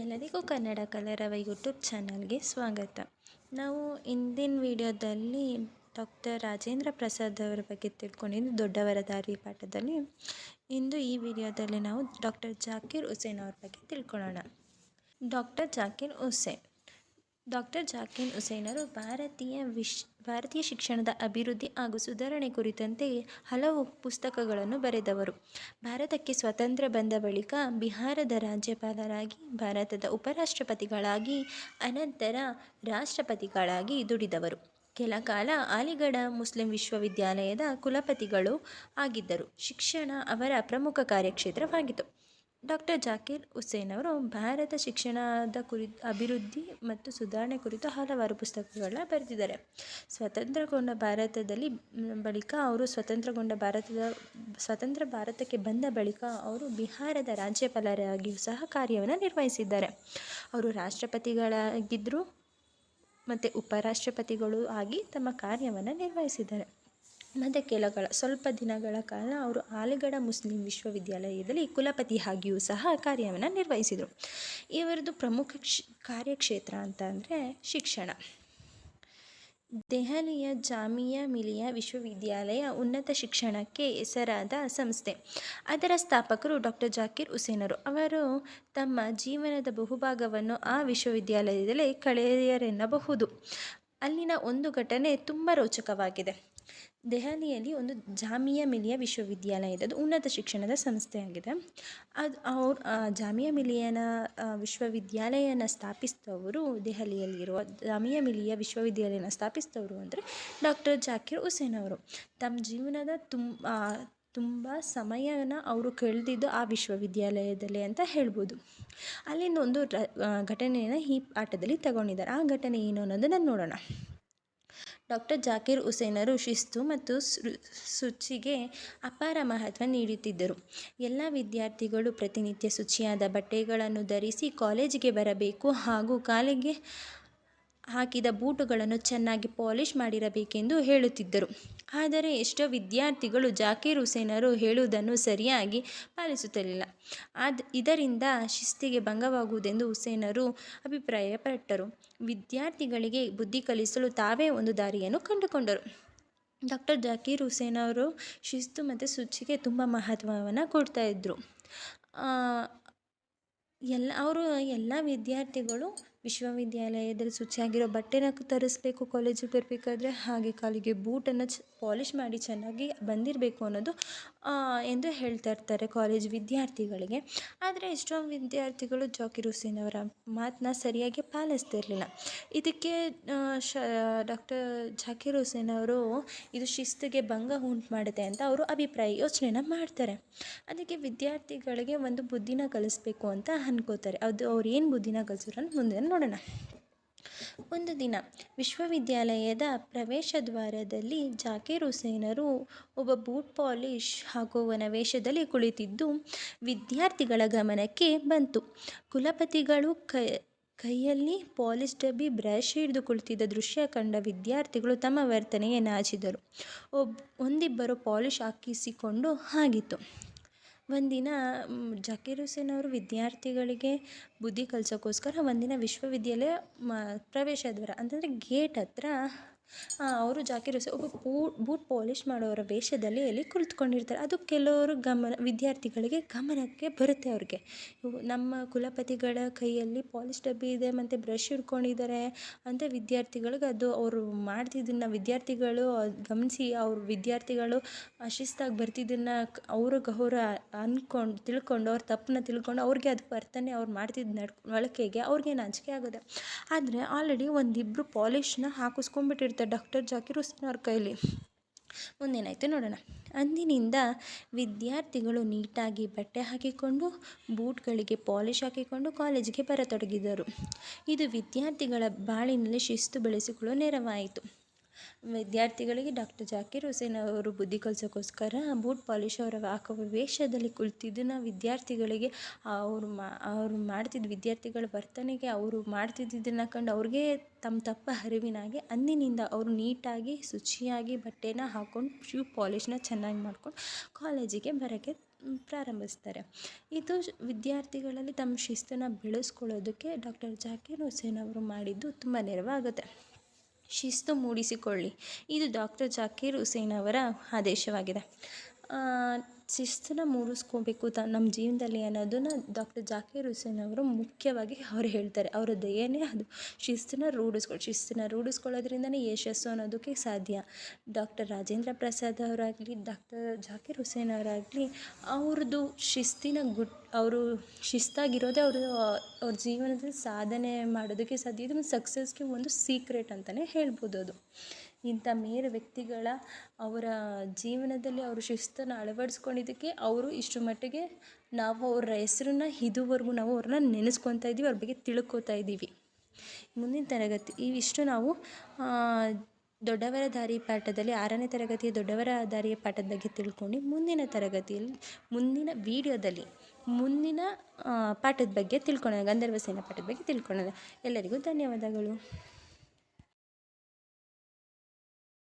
ಎಲ್ಲರಿಗೂ ಕನ್ನಡ ಕಲರವ ಯೂಟ್ಯೂಬ್ ಚಾನಲ್ಗೆ ಸ್ವಾಗತ. ನಾವು ಇಂದಿನ ವಿಡಿಯೋದಲ್ಲಿ ಡಾಕ್ಟರ್ ರಾಜೇಂದ್ರ ಪ್ರಸಾದ್ ಅವರ ಬಗ್ಗೆ ತಿಳ್ಕೊಂಡಿದ್ದು ದೊಡ್ಡವರ ದಾರಿ ಪಾಠದಲ್ಲಿ. ಇಂದು ಈ ವಿಡಿಯೋದಲ್ಲಿ ನಾವು ಡಾಕ್ಟರ್ ಜಾಕೀರ್ ಹುಸೇನ್ ಅವ್ರ ಬಗ್ಗೆ ತಿಳ್ಕೊಳ್ಳೋಣ. ಡಾಕ್ಟರ್ ಜಾಕೀರ್ ಹುಸೇನ್ ಡಾಕ್ಟರ್ ಜಾಕೀರ್ ಹುಸೇನರು ಭಾರತೀಯ ವಿಶ್, ಭಾರತೀಯ ಶಿಕ್ಷಣದ ಅಭಿವೃದ್ಧಿ ಹಾಗೂ ಸುಧಾರಣೆ ಕುರಿತಂತೆ ಹಲವು ಪುಸ್ತಕಗಳನ್ನು ಬರೆದವರು. ಭಾರತಕ್ಕೆ ಸ್ವಾತಂತ್ರ್ಯ ಬಂದ ಬಳಿಕ ಬಿಹಾರದ ರಾಜ್ಯಪಾಲರಾಗಿ, ಭಾರತದ ಉಪರಾಷ್ಟ್ರಪತಿಗಳಾಗಿ, ಅನಂತರ ರಾಷ್ಟ್ರಪತಿಗಳಾಗಿ ದುಡಿದವರು. ಕೆಲ ಕಾಲ ಅಲಿಗಢ ಮುಸ್ಲಿಂ ವಿಶ್ವವಿದ್ಯಾಲಯದ ಕುಲಪತಿಗಳು ಆಗಿದ್ದರು. ಶಿಕ್ಷಣ ಅವರ ಪ್ರಮುಖ ಕಾರ್ಯಕ್ಷೇತ್ರವಾಗಿತ್ತು. ಡಾಕ್ಟರ್ ಜಾಕೀರ್ ಹುಸೇನ್ ಅವರು ಭಾರತ ಶಿಕ್ಷಣದ ಕುರಿ, ಅಭಿವೃದ್ಧಿ ಮತ್ತು ಸುಧಾರಣೆ ಕುರಿತು ಹಲವಾರು ಪುಸ್ತಕಗಳನ್ನ ಬರೆದಿದ್ದಾರೆ. ಸ್ವತಂತ್ರಗೊಂಡ ಭಾರತದಲ್ಲಿ ಬಳಿಕ ಅವರು ಸ್ವತಂತ್ರಗೊಂಡ ಭಾರತದ, ಸ್ವತಂತ್ರ ಭಾರತಕ್ಕೆ ಬಂದ ಬಳಿಕ ಅವರು ಬಿಹಾರದ ರಾಜ್ಯಪಾಲರಾಗಿಯೂ ಸಹ ಕಾರ್ಯವನ್ನು ನಿರ್ವಹಿಸಿದ್ದಾರೆ. ಅವರು ರಾಷ್ಟ್ರಪತಿಗಳಾಗಿದ್ದರು ಮತ್ತು ಉಪರಾಷ್ಟ್ರಪತಿಗಳು ಆಗಿ ತಮ್ಮ ಕಾರ್ಯವನ್ನು ನಿರ್ವಹಿಸಿದ್ದಾರೆ. ಮತ್ತು ಕೆಲಗಳ ಸ್ವಲ್ಪ ದಿನಗಳ ಕಾಲ ಅವರು ಆಲಿಗಢ ಮುಸ್ಲಿಂ ವಿಶ್ವವಿದ್ಯಾಲಯದಲ್ಲಿ ಕುಲಪತಿ ಆಗಿಯೂ ಸಹ ಕಾರ್ಯವನ್ನು ನಿರ್ವಹಿಸಿದರು. ಇವರದ್ದು ಪ್ರಮುಖ ಕ್ಷ, ಕಾರ್ಯಕ್ಷೇತ್ರ ಅಂತ ಅಂದರೆ ಶಿಕ್ಷಣ. ದೆಹಲಿಯ ಜಾಮಿಯಾ ಮಿಲಿಯಾ ವಿಶ್ವವಿದ್ಯಾಲಯ ಉನ್ನತ ಶಿಕ್ಷಣಕ್ಕೆ ಹೆಸರಾದ ಸಂಸ್ಥೆ. ಅದರ ಸ್ಥಾಪಕರು ಡಾಕ್ಟರ್ ಜಾಕಿರ್ ಹುಸೇನರು. ಅವರು ತಮ್ಮ ಜೀವನದ ಬಹುಭಾಗವನ್ನು ಆ ವಿಶ್ವವಿದ್ಯಾಲಯದಲ್ಲಿ ಕಳೆಯರೆನ್ನಬಹುದು. ಅಲ್ಲಿನ ಒಂದು ಘಟನೆ ತುಂಬ ರೋಚಕವಾಗಿದೆ. ದೆಹಲಿಯಲ್ಲಿ ಒಂದು ಜಾಮಿಯಾ ಮಿಲಿಯಾ ಅದು ಉನ್ನತ ಶಿಕ್ಷಣದ ಸಂಸ್ಥೆಯಾಗಿದೆ. ಅದು ಅವ್ರು ಜಾಮಿಯಾ ಮಿಲಿಯನ ವಿಶ್ವವಿದ್ಯಾಲಯನ ಸ್ಥಾಪಿಸಿದವರು ದೆಹಲಿಯಲ್ಲಿರುವ, ಜಾಮಿಯಾ ಮಿಲಿಯಾ ವಿಶ್ವವಿದ್ಯಾಲಯನ ಸ್ಥಾಪಿಸಿದವರು ಅಂದರೆ ಡಾಕ್ಟರ್ ಜಾಕಿರ್ ಹುಸೇನ್ ಅವರು. ತಮ್ಮ ಜೀವನದ ತುಂಬ ತುಂಬ ಸಮಯನ ಅವರು ಕಳೆದಿದ್ದು ಆ ವಿಶ್ವವಿದ್ಯಾಲಯದಲ್ಲಿ ಅಂತ ಹೇಳ್ಬೋದು. ಅಲ್ಲಿಂದ ಒಂದು ಘಟನೆಯನ್ನು ಈ ಪಾಠದಲ್ಲಿ ತಗೊಂಡಿದ್ದಾರೆ. ಆ ಘಟನೆ ಏನು ಅನ್ನೋದನ್ನು ನೋಡೋಣ. ಡಾಕ್ಟರ್ ಜಾಕೀರ್ ಹುಸೇನರು ಶಿಸ್ತು ಮತ್ತು ಶುಚಿಗೆ ಅಪಾರ ಮಹತ್ವ ನೀಡುತ್ತಿದ್ದರು. ಎಲ್ಲ ವಿದ್ಯಾರ್ಥಿಗಳು ಪ್ರತಿನಿತ್ಯ ಶುಚಿಯಾದ ಬಟ್ಟೆಗಳನ್ನು ಧರಿಸಿ ಕಾಲೇಜಿಗೆ ಬರಬೇಕು ಹಾಗೂ ಕಾಲಿಗೆ ಹಾಕಿದ ಬೂಟುಗಳನ್ನು ಚೆನ್ನಾಗಿ ಪಾಲಿಷ್ ಮಾಡಿರಬೇಕೆಂದು ಹೇಳುತ್ತಿದ್ದರು. ಆದರೆ ಎಷ್ಟೋ ವಿದ್ಯಾರ್ಥಿಗಳು ಜಾಕೀರ್ ಹುಸೇನರು ಹೇಳುವುದನ್ನು ಸರಿಯಾಗಿ ಪಾಲಿಸುತ್ತಿರಲಿಲ್ಲ ಆದ, ಇದರಿಂದ ಶಿಸ್ತಿಗೆ ಭಂಗವಾಗುವುದೆಂದು ಹುಸೇನರು ಅಭಿಪ್ರಾಯಪಟ್ಟರು. ವಿದ್ಯಾರ್ಥಿಗಳಿಗೆ ಬುದ್ಧಿ ಕಲಿಸಲು ತಾವೇ ಒಂದು ದಾರಿಯನ್ನು ಕಂಡುಕೊಂಡರು. ಡಾಕ್ಟರ್ ಜಾಕೀರ್ ಹುಸೇನ್ ಅವರು ಶಿಸ್ತು ಮತ್ತು ಶುಚಿಗೆ ತುಂಬ ಮಹತ್ವವನ್ನು ಕೊಡ್ತಾಯಿದ್ರು ಎಲ್ಲ, ಅವರು ಎಲ್ಲ ವಿದ್ಯಾರ್ಥಿಗಳು ವಿಶ್ವವಿದ್ಯಾಲಯದಲ್ಲಿ ಶುಚಿಯಾಗಿರೋ ಬಟ್ಟೆನ ತರಿಸ್ಬೇಕು ಕಾಲೇಜಿಗೆ ಬರಬೇಕಾದ್ರೆ ಹಾಗೆ ಕಾಲಿಗೆ ಬೂಟನ್ನು ಚ ಪಾಲಿಷ್ ಮಾಡಿ ಚೆನ್ನಾಗಿ ಬಂದಿರಬೇಕು ಅನ್ನೋದು ಎಂದು ಹೇಳ್ತಾ ಇರ್ತಾರೆ ಕಾಲೇಜ್ ವಿದ್ಯಾರ್ಥಿಗಳಿಗೆ. ಆದರೆ ಎಷ್ಟೊಂದು ವಿದ್ಯಾರ್ಥಿಗಳು ಜಾಕಿರ್ ಹುಸೇನ್ ಅವರ ಮಾತನ್ನ ಸರಿಯಾಗಿ ಪಾಲಿಸ್ತಿರಲಿಲ್ಲ. ಇದಕ್ಕೆ ಶ ಡಾಕ್ಟರ್ ಜಾಕಿರ್ ಹುಸೇನ್ ಅವರು ಇದು ಶಿಸ್ತಿಗೆ ಭಂಗ ಉಂಟು ಮಾಡುತ್ತೆ ಅಂತ ಅವರು ಅಭಿಪ್ರಾಯ ಯೋಚನೆನ ಮಾಡ್ತಾರೆ. ಅದಕ್ಕೆ ವಿದ್ಯಾರ್ಥಿಗಳಿಗೆ ಒಂದು ಬುದ್ಧಿನ ಕಲಿಸ್ಬೇಕು ಅಂತ ಅನ್ಕೋತಾರೆ. ಅದು ಅವ್ರು ಏನು ಬುದ್ಧಿನ ಕಲಿಸಿದ್ರು ಅಂತ ಮುಂದೆ ನೋಡೋಣ. ಒಂದು ದಿನ ವಿಶ್ವವಿದ್ಯಾಲಯದ ಪ್ರವೇಶ ದ್ವಾರದಲ್ಲಿ ಜಾಕೀರ್ ಹುಸೇನರು ಒಬ್ಬ ಬೂಟ್ ಪಾಲಿಶ್ ಹಾಕುವನ ವೇಷದಲ್ಲಿ ಕುಳಿತಿದ್ದು ವಿದ್ಯಾರ್ಥಿಗಳ ಗಮನಕ್ಕೆ ಬಂತು. ಕುಲಪತಿಗಳು ಕೈ, ಕೈಯಲ್ಲಿ ಪಾಲಿಶ್ ಡಬ್ಬಿ, ಬ್ರಷ್ ಹಿಡಿದು ಕುಳಿತಿದ್ದ ದೃಶ್ಯ ಕಂಡ ವಿದ್ಯಾರ್ಥಿಗಳು ತಮ್ಮ ವರ್ತನೆಗೆ ನಾಚಿದರು ಒಬ್, ಒಂದಿಬ್ಬರು ಪಾಲಿಶ್ ಹಾಕಿಸಿಕೊಂಡು ಆಗಿತ್ತು ಒಂದಿನ ಜಕೀರ್ ಹುಸೇನ್ ಅವರು ವಿದ್ಯಾರ್ಥಿಗಳಿಗೆ ಬುದ್ಧಿ ಕಲಿಸೋಕ್ಕೋಸ್ಕರ ಒಂದಿನ ವಿಶ್ವವಿದ್ಯಾಲಯ ಮ, ಪ್ರವೇಶ ದ್ವಾರ ಅಂತಂದರೆ ಗೇಟ್ ಹತ್ರ ಅವರು ಜಾಕಿರ್ ಹುಸೇನ್ ಒಬ್ಬ ಬೂಟ್ ಪಾಲಿಷ್ ಮಾಡೋರ ವೇಷದಲ್ಲಿ ಅಲ್ಲಿ ಕುಳಿತುಕೊಂಡಿರ್ತಾರೆ. ಅದು ಕೆಲವರು ಗಮನ, ವಿದ್ಯಾರ್ಥಿಗಳಿಗೆ ಗಮನಕ್ಕೆ ಬರುತ್ತೆ ಅವ್ರಿಗೆ. ನಮ್ಮ ಕುಲಪತಿಗಳ ಕೈಯಲ್ಲಿ ಪಾಲಿಷ್ ಡಬ್ಬಿ ಇದೆ, ಮತ್ತು ಬ್ರಷ್ ಹಿಡ್ಕೊಂಡಿದ್ದಾರೆ ಅಂತ ವಿದ್ಯಾರ್ಥಿಗಳಿಗೆ ಅದು ಅವರು ಮಾಡ್ತಿದ್ದನ್ನು, ವಿದ್ಯಾರ್ಥಿಗಳು ಗಮನಿಸಿ ಅವ್ರ ವಿದ್ಯಾರ್ಥಿಗಳು ಶಿಸ್ತಾಗಿ ಬರ್ತಿದ್ದನ್ನು ಅವ್ರಿಗೆ ಅವರು ಅಂದ್ಕೊಂಡು ತಿಳ್ಕೊಂಡು, ಅವ್ರ ತಪ್ಪನ್ನ ತಿಳ್ಕೊಂಡು ಅವ್ರಿಗೆ ಅದು ವರ್ತನೆ ಅವ್ರು ಮಾಡ್ತಿದ್ದ ನಡವಳಿಕೆಗೆ ಅವ್ರಿಗೆ ನಾಚಿಕೆ ಆಗುತ್ತೆ ಆದರೆ ಆಲ್ರೆಡಿ ಒಂದಿಬ್ಬರು ಪಾಲಿಷ್ನ ಹಾಕಿಸ್ಕೊಂಡ್ಬಿಟ್ಟಿರ್ತಾರೆ. ಡಾಕ್ಟರ್ ಜಾಕಿರ್ ಹುಸೇನ್ ಅವ್ರ ಕೈಲಿ. ಮುಂದೇನಾಯಿತು ನೋಡೋಣ. ಅಂದಿನಿಂದ ವಿದ್ಯಾರ್ಥಿಗಳು ನೀಟಾಗಿ ಬಟ್ಟೆ ಹಾಕಿಕೊಂಡು, ಬೂಟ್ಗಳಿಗೆ ಪಾಲಿಶ್ ಹಾಕಿಕೊಂಡು ಕಾಲೇಜಿಗೆ ಬರತೊಡಗಿದರು. ಇದು ವಿದ್ಯಾರ್ಥಿಗಳ ಬಾಳಿನಲ್ಲಿ ಶಿಸ್ತು ಬೆಳೆಸಿಕೊಳ್ಳಲು ನೆರವಾಯಿತು. ವಿದ್ಯಾರ್ಥಿಗಳಿಗೆ ಡಾಕ್ಟರ್ ಜಾಕಿರ್ ಹುಸೇನ್ ಅವರು ಬುದ್ಧಿ ಕಲಿಸೋಕ್ಕೋಸ್ಕರ ಬೂಟ್ ಪಾಲಿಶ್ ಅವರ ಹಾಕುವ ವೇಷದಲ್ಲಿ ಕುಳಿತಿದ್ದನ್ನು ವಿದ್ಯಾರ್ಥಿಗಳಿಗೆ ಅವರು ಮಾ, ಅವರು ಮಾಡ್ತಿದ್ದ ವಿದ್ಯಾರ್ಥಿಗಳ ವರ್ತನೆಗೆ ಅವರು ಮಾಡ್ತಿದ್ದಿದ್ದನ್ನು ಕಂಡು ಅವ್ರಿಗೆ ತಮ್ಮ ತಪ್ಪ ಅರಿವಿನಾಗೆ ಅಂದಿನಿಂದ ಅವರು ನೀಟಾಗಿ, ಶುಚಿಯಾಗಿ ಬಟ್ಟೆನ ಹಾಕ್ಕೊಂಡು ಶೂ ಪಾಲಿಷ್ನ ಚೆನ್ನಾಗಿ ಮಾಡ್ಕೊಂಡು ಕಾಲೇಜಿಗೆ ಬರೋಕ್ಕೆ ಪ್ರಾರಂಭಿಸ್ತಾರೆ. ಇದು ವಿದ್ಯಾರ್ಥಿಗಳಲ್ಲಿ ತಮ್ಮ ಶಿಸ್ತನ್ನು ಬೆಳೆಸ್ಕೊಳ್ಳೋದಕ್ಕೆ ಡಾಕ್ಟರ್ ಜಾಕಿರ್ ಹುಸೇನ್ ಅವರು ಮಾಡಿದ್ದು ತುಂಬ ನೆರವಾಗುತ್ತೆ. ಶಿಸ್ತು ಮೂಡಿಸಿಕೊಳ್ಳಿ. ಇದು ಡಾಕ್ಟರ್ ಜಾಕೀರ್ ಹುಸೇನ್ ಅವರ ಆದೇಶವಾಗಿದೆ. ಶಿಸ್ತನ್ನು ಮೂಡಿಸ್ಕೋಬೇಕು ತ ನಮ್ಮ ಜೀವನದಲ್ಲಿ ಅನ್ನೋದನ್ನು ಡಾಕ್ಟರ್ ಜಾಕೀರ್ ಹುಸೇನ್ ಅವರು ಮುಖ್ಯವಾಗಿ ಅವ್ರು ಹೇಳ್ತಾರೆ. ಅವರ ಧ್ಯೇಯನೇ ಅದು. ಶಿಸ್ತನ್ನು ರೂಢಿಸ್ಕೊಳ್ಳಿ ಶಿಸ್ತನ್ನು ರೂಢಿಸ್ಕೊಳ್ಳೋದ್ರಿಂದನೇ ಯಶಸ್ಸು ಅನ್ನೋದಕ್ಕೆ ಸಾಧ್ಯ. ಡಾಕ್ಟರ್ ರಾಜೇಂದ್ರ ಪ್ರಸಾದ್ ಅವರಾಗಲಿ ಡಾಕ್ಟರ್ ಜಾಕೀರ್ ಹುಸೇನ್ ಅವರಾಗಲಿ ಅವ್ರದ್ದು ಶಿಸ್ತಿನ ಗುಟ್ ಅವರು ಶಿಸ್ತಾಗಿರೋದೇ ಅವರು ಅವ್ರ ಜೀವನದಲ್ಲಿ ಸಾಧನೆ ಮಾಡೋದಕ್ಕೆ ಸಾಧ್ಯ. ಇದು ಸಕ್ಸಸ್ಗೆ ಒಂದು ಸೀಕ್ರೆಟ್ ಅಂತಲೇ ಹೇಳ್ಬೋದು ಅದು. ಇಂಥ ಮೇರು ವ್ಯಕ್ತಿಗಳ ಅವರ ಜೀವನದಲ್ಲಿ ಅವರು ಶಿಸ್ತನ್ನು ಅಳವಡಿಸ್ಕೊಂಡಿದ್ದಕ್ಕೆ ಅವರು ಇಷ್ಟರ ಮಟ್ಟಿಗೆ ನಾವು ಅವರ ಹೆಸರನ್ನ ಇದುವರೆಗೂ ನಾವು ಅವ್ರನ್ನ ನೆನೆಸ್ಕೊತಾ ಇದ್ದೀವಿ, ಅವ್ರ ಬಗ್ಗೆ ತಿಳ್ಕೊತಾ ಇದ್ದೀವಿ. ಮುಂದಿನ ತರಗತಿ ಇವಿಷ್ಟು ನಾವು ದೊಡ್ಡವರ ದಾರಿ ಪಾಠದಲ್ಲಿ, ಆರನೇ ತರಗತಿಯ ದೊಡ್ಡವರ ದಾರಿಯ ಪಾಠದ ಬಗ್ಗೆ ತಿಳ್ಕೊಂಡು ಮುಂದಿನ ತರಗತಿಯಲ್ಲಿ, ಮುಂದಿನ ವಿಡಿಯೋದಲ್ಲಿ, ಮುಂದಿನ ಪಾಠದ ಬಗ್ಗೆ ತಿಳ್ಕೊಳ್ಳೋಣ ಗಂಧರ್ವ ಸೇನಾ ಪಾಠದ ಬಗ್ಗೆ ತಿಳ್ಕೊಳ್ಳೋಣ ಎಲ್ಲರಿಗೂ ಧನ್ಯವಾದಗಳು.